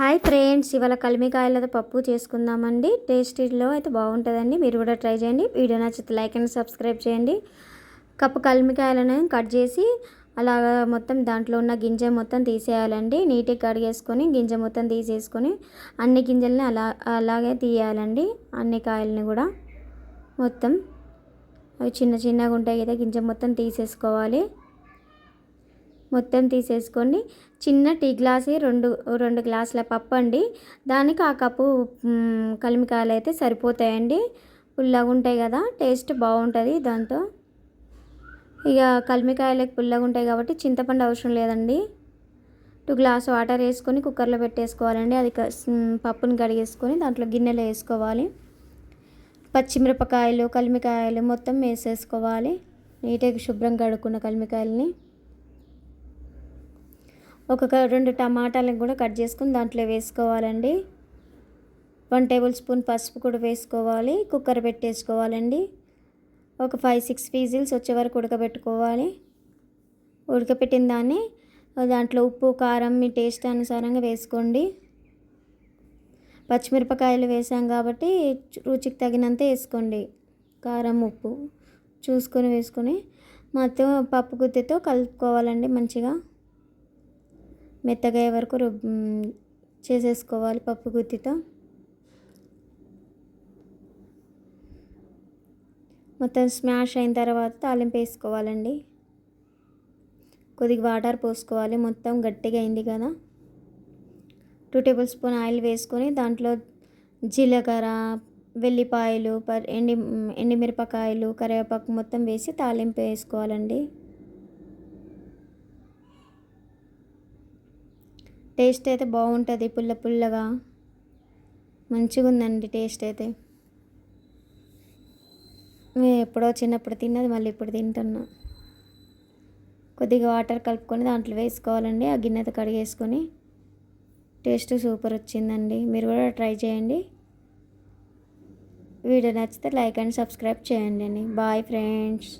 Hi friends ఇవాళ కలిమికాయలతో పప్పు చేసుకుందామండి. టేస్టీలో అయితే బాగుంటుందండి. మీరు కూడా ట్రై చేయండి. వీడియో నచ్చితే లైక్ అండ్ సబ్స్క్రైబ్ చేయండి. కప్పు కలిమికాయలను కట్ చేసి అలాగ మొత్తం దాంట్లో ఉన్న గింజ మొత్తం తీసేయాలండి. నీట్గా కడిగేసుకొని గింజ మొత్తం తీసేసుకొని అన్ని గింజల్ని అలా అలాగే తీయాలండి. అన్ని కాయలని కూడా మొత్తం. అవి చిన్న చిన్నగా ఉంటాయి కదా గింజ మొత్తం తీసేసుకోవాలి. మొత్తం తీసేసుకొని చిన్న టీ గ్లాసే రెండు రెండు గ్లాసుల పప్పు అండి. దానికి ఆ కప్పు కలిమికాయలు అయితే సరిపోతాయండి. పుల్లగా ఉంటాయి కదా టేస్ట్ బాగుంటుంది దాంతో. ఇక కలిమికాయలకు పుల్లగా ఉంటాయి కాబట్టి చింతపండు అవసరం లేదండి. టూ గ్లాస్ వాటర్ వేసుకొని కుక్కర్లో పెట్టేసుకోవాలండి. అది పప్పుని కడిగేసుకొని దాంట్లో గిన్నెలో వేసుకోవాలి. పచ్చిమిరపకాయలు కలిమికాయలు మొత్తం వేసేసుకోవాలి. నీట్గా శుభ్రం కడుక్కున్న కలిమికాయలని. ఒక రెండు టమాటాలను కూడా కట్ చేసుకుని దాంట్లో వేసుకోవాలండి. వన్ టేబుల్ స్పూన్ పసుపు కూడా వేసుకోవాలి కుక్కర్ పెట్టేసుకోవాలండి. ఒక ఫైవ్ సిక్స్ పీజిల్స్ వచ్చే వరకు ఉడకబెట్టుకోవాలి. ఉడకపెట్టిన దాన్ని దాంట్లో ఉప్పు కారం మీ టేస్ట్ అనుసారంగా వేసుకోండి. పచ్చిమిరపకాయలు వేసాం కాబట్టి రుచికి తగినంత వేసుకోండి. కారం ఉప్పు చూసుకొని వేసుకొని మొత్తం పప్పు గుత్తితో కలుపుకోవాలండి మంచిగా. మెత్తగా వరకు రుబ్ చేసేసుకోవాలి పప్పు గుత్తితో. మొత్తం స్మాష్ అయిన తర్వాత తాలింపు వేసుకోవాలండి. కొద్దిగా వాటర్ పోసుకోవాలి. మొత్తం గట్టిగా అయింది కదా. టూ టేబుల్ స్పూన్ ఆయిల్ వేసుకొని దాంట్లో జీలకర్ర వెల్లిపాయలు ఎండి ఎండిమిరపకాయలు కరివేపాకు మొత్తం వేసి తాలింపు వేసుకోవాలండి. టేస్ట్ అయితే బాగుంటుంది పుల్ల పుల్లగా. మంచిగా ఉందండి టేస్ట్ అయితే. ఎప్పుడో చిన్నప్పుడు తిన్నది మళ్ళీ ఇప్పుడు తింటున్నా. కొద్దిగా వాటర్ కలుపుకొని దాంట్లో వేసుకోవాలండి ఆ గిన్నెతో కడిగేసుకొని. టేస్ట్ సూపర్ వచ్చిందండి. మీరు కూడా ట్రై చేయండి. వీడియో నచ్చితే లైక్ అండ్ సబ్స్క్రైబ్ చేయండి అండి. Bye friends.